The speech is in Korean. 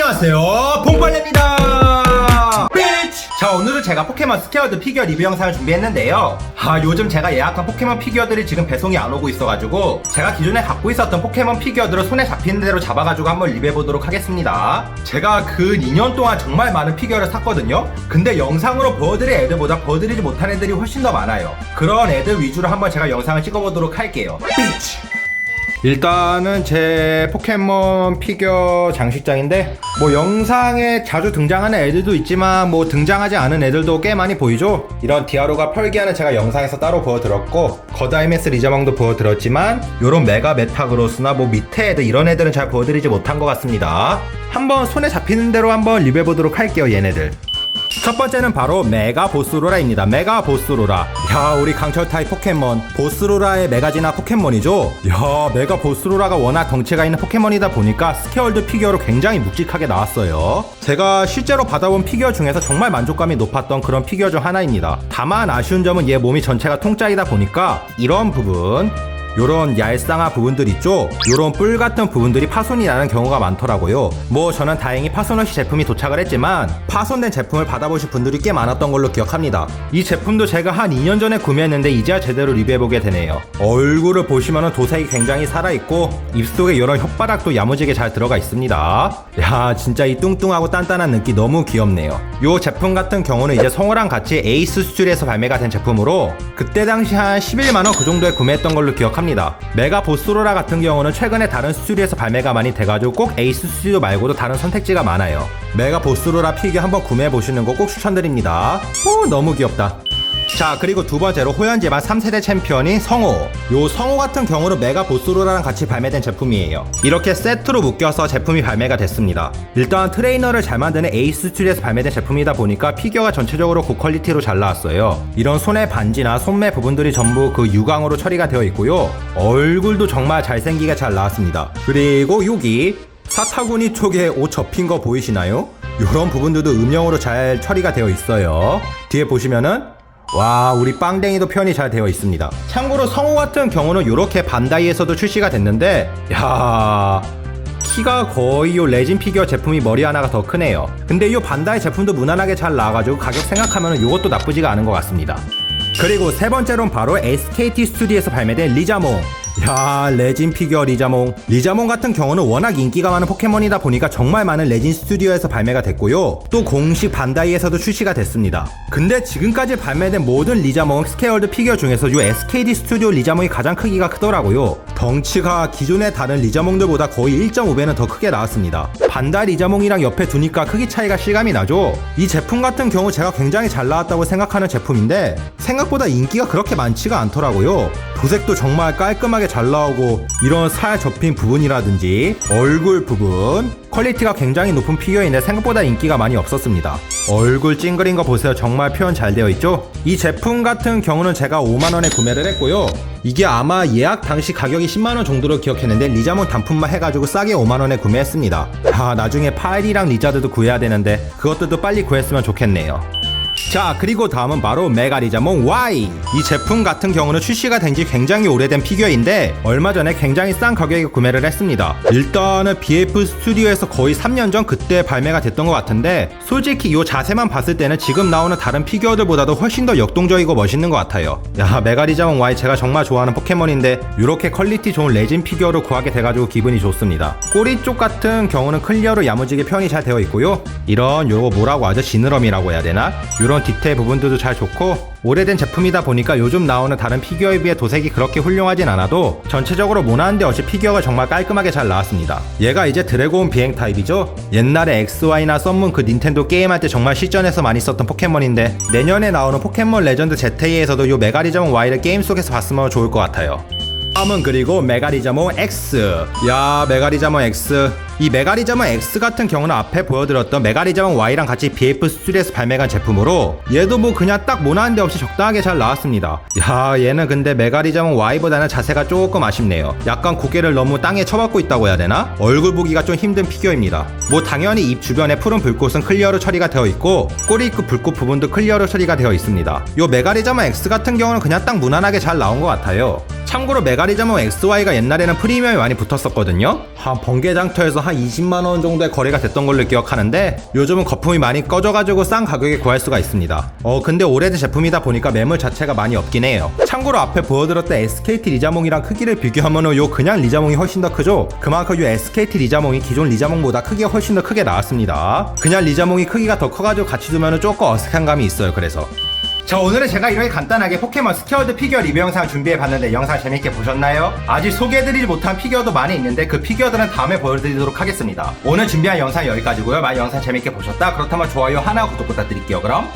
안녕하세요. 봉벌레입니다. 비치! 자 오늘은 제가 포켓몬 스퀘어드 피규어 리뷰 영상을 준비했는데요. 아 요즘 제가 예약한 포켓몬 피규어들이 지금 배송이 안 오고 있어가지고 제가 기존에 갖고 있었던 포켓몬 피규어들을 손에 잡히는 대로 잡아가지고 한번 리뷰해보도록 하겠습니다. 제가 그 2년 동안 정말 많은 피규어를 샀거든요. 근데 영상으로 보여드릴 애들보다 보여드리지 못한 애들이 훨씬 더 많아요. 그런 애들 위주로 한번 제가 영상을 찍어보도록 할게요. 비치! 일단은 제 포켓몬 피규어 장식장인데 뭐 영상에 자주 등장하는 애들도 있지만 뭐 등장하지 않은 애들도 꽤 많이 보이죠? 이런 디아로가 펄기아는 제가 영상에서 따로 보여드렸고 거다이메스 리자몽도 보여드렸지만 요런 메가 메타그로스나 뭐 밑에 애들 이런 애들은 잘 보여드리지 못한 것 같습니다. 한번 손에 잡히는 대로 한번 리뷰해보도록 할게요 얘네들 첫 번째는 바로 메가 보스로라입니다. 메가 보스로라. 야, 우리 강철 타입 포켓몬 보스로라의 메가지나 포켓몬이죠. 야, 메가 보스로라가 워낙 덩치가 있는 포켓몬이다 보니까 스케월드 피규어로 굉장히 묵직하게 나왔어요. 제가 실제로 받아본 피규어 중에서 정말 만족감이 높았던 그런 피규어 중 하나입니다. 다만 아쉬운 점은 얘 몸이 전체가 통짜이다 보니까 이런 부분 요런 얄쌍한 부분들 있죠? 요런 뿔 같은 부분들이 파손이 나는 경우가 많더라고요. 뭐 저는 다행히 파손 없이 제품이 도착을 했지만 파손된 제품을 받아보실 분들이 꽤 많았던 걸로 기억합니다. 이 제품도 제가 한 2년 전에 구매했는데 이제야 제대로 리뷰해보게 되네요. 얼굴을 보시면은 도색이 굉장히 살아있고 입속에 요런 혓바닥도 야무지게 잘 들어가 있습니다. 야 진짜 이 뚱뚱하고 단단한 느낌 너무 귀엽네요. 요 제품 같은 경우는 이제 성우랑 같이 에이스 스튜디오에서 발매가 된 제품으로 그때 당시 한 11만원 그 정도에 구매했던 걸로 기억합니다. 메가 보스로라 같은 경우는 최근에 다른 스튜디오에서 발매가 많이 돼가지고 꼭 에이스 스튜디오 말고도 다른 선택지가 많아요. 메가 보스로라 피규어 한번 구매해 보시는 거 꼭 추천드립니다. 오 너무 귀엽다. 자 그리고 두 번째로 호연제반 3세대 챔피언인 성호 요 성호 같은 경우는 메가 보스로라랑 같이 발매된 제품이에요. 이렇게 세트로 묶여서 제품이 발매가 됐습니다. 일단 트레이너를 잘 만드는 에이스 스튜디오에서 발매된 제품이다 보니까 피규어가 전체적으로 고퀄리티로 잘 나왔어요. 이런 손의 반지나 손매 부분들이 전부 그 유광으로 처리가 되어 있고요. 얼굴도 정말 잘생기게 잘 나왔습니다. 그리고 여기 사타구니 쪽에 옷 접힌 거 보이시나요? 이런 부분들도 음영으로 잘 처리가 되어 있어요. 뒤에 보시면은 와 우리 빵댕이도 표현이 잘 되어 있습니다. 참고로 성우 같은 경우는 이렇게 반다이에서도 출시가 됐는데 야 키가 거의 요 레진 피규어 제품이 머리 하나가 더 크네요. 근데 이 반다이 제품도 무난하게 잘 나와가지고 가격 생각하면 이것도 나쁘지가 않은 것 같습니다. 그리고 세 번째로는 바로 SKT 스튜디오에서 발매된 리자몽 야 레진 피규어 리자몽. 리자몽 같은 경우는 워낙 인기가 많은 포켓몬이다 보니까 정말 많은 레진 스튜디오에서 발매가 됐고요. 또 공식 반다이에서도 출시가 됐습니다. 근데 지금까지 발매된 모든 리자몽 스케어드 피규어 중에서 요 SKD 스튜디오 리자몽이 가장 크기가 크더라고요. 덩치가 기존의 다른 리자몽들보다 거의 1.5배는 더 크게 나왔습니다. 반다이 리자몽이랑 옆에 두니까 크기 차이가 실감이 나죠. 이 제품 같은 경우 제가 굉장히 잘 나왔다고 생각하는 제품인데 생각보다 인기가 그렇게 많지가 않더라고요. 도색도 정말 깔끔하게 잘 나오고 이런 살 접힌 부분이라든지 얼굴 부분 퀄리티가 굉장히 높은 피규어인데 생각보다 인기가 많이 없었습니다. 얼굴 찡그린 거 보세요. 정말 표현 잘 되어 있죠? 이 제품 같은 경우는 제가 5만원에 구매를 했고요. 이게 아마 예약 당시 가격이 10만원 정도로 기억했는데 리자몬 단품만 해가지고 싸게 5만원에 구매했습니다. 아, 나중에 파일이랑 리자드도 구해야 되는데 그것들도 빨리 구했으면 좋겠네요. 자 그리고 다음은 바로 메가리자몽 Y. 이 제품 같은 경우는 출시가 된 지 굉장히 오래된 피규어인데 얼마 전에 굉장히 싼 가격에 구매를 했습니다. 일단은 BF 스튜디오에서 거의 3년 전 그때 발매가 됐던 것 같은데 솔직히 이 자세만 봤을 때는 지금 나오는 다른 피규어들보다도 훨씬 더 역동적이고 멋있는 것 같아요. 야 메가리자몽 Y 제가 정말 좋아하는 포켓몬인데 이렇게 퀄리티 좋은 레진 피규어를 구하게 돼가지고 기분이 좋습니다. 꼬리 쪽 같은 경우는 클리어로 야무지게 표현이 잘 되어 있고요. 이런 요거 뭐라고 하죠 지느러미라고 해야 되나 이런 디테일 부분들도 잘 좋고 오래된 제품이다 보니까 요즘 나오는 다른 피규어에 비해 도색이 그렇게 훌륭하진 않아도 전체적으로 모나한데 없이 피규어가 정말 깔끔하게 잘 나왔습니다. 얘가 이제 드래곤 비행 타입이죠? 옛날에 XY나 썸문 그 닌텐도 게임할 때 정말 실전에서 많이 썼던 포켓몬인데 내년에 나오는 포켓몬 레전드 ZA에서도 요 메가리자몽 Y를 게임 속에서 봤으면 좋을 것 같아요. 다음은 그리고 메가리자몽 X. 야 메가리자몽 X. 이 메가리자몽 X 같은 경우는 앞에 보여드렸던 메가리자몽 Y랑 같이 BF 스튜디오에서 발매한 제품으로 얘도 뭐 그냥 딱 모나한 데 없이 적당하게 잘 나왔습니다. 야 얘는 근데 메가리자몽 Y보다는 자세가 조금 아쉽네요. 약간 고개를 너무 땅에 쳐박고 있다고 해야 되나? 얼굴 보기가 좀 힘든 피규어입니다. 뭐 당연히 입 주변에 푸른 불꽃은 클리어로 처리가 되어 있고 꼬리 끝 불꽃 부분도 클리어로 처리가 되어 있습니다. 요 메가리자몽 X 같은 경우는 그냥 딱 무난하게 잘 나온 것 같아요 참고로 메가리자몽 XY가 옛날에는 프리미엄이 많이 붙었었거든요. 한 번개장터에서 한 20만원 정도의 거래가 됐던 걸로 기억하는데 요즘은 거품이 많이 꺼져가지고 싼 가격에 구할 수가 있습니다. 어 근데 오래된 제품이다 보니까 매물 자체가 많이 없긴 해요. 참고로 앞에 보여드렸던 SKT 리자몽이랑 크기를 비교하면은 요 그냥 리자몽이 훨씬 더 크죠? 그만큼 요 SKT 리자몽이 기존 리자몽보다 크기가 훨씬 더 크게 나왔습니다. 그냥 리자몽이 크기가 더 커가지고 같이 두면은 조금 어색한 감이 있어요. 그래서. 자 오늘은 제가 이렇게 간단하게 포켓몬 스퀘어드 피규어 리뷰 영상을 준비해봤는데 영상 재밌게 보셨나요? 아직 소개해드리지 못한 피규어도 많이 있는데 그 피규어들은 다음에 보여드리도록 하겠습니다. 오늘 준비한 영상 여기까지고요. 만약 영상 재밌게 보셨다? 그렇다면 좋아요 하나 구독 부탁드릴게요. 그럼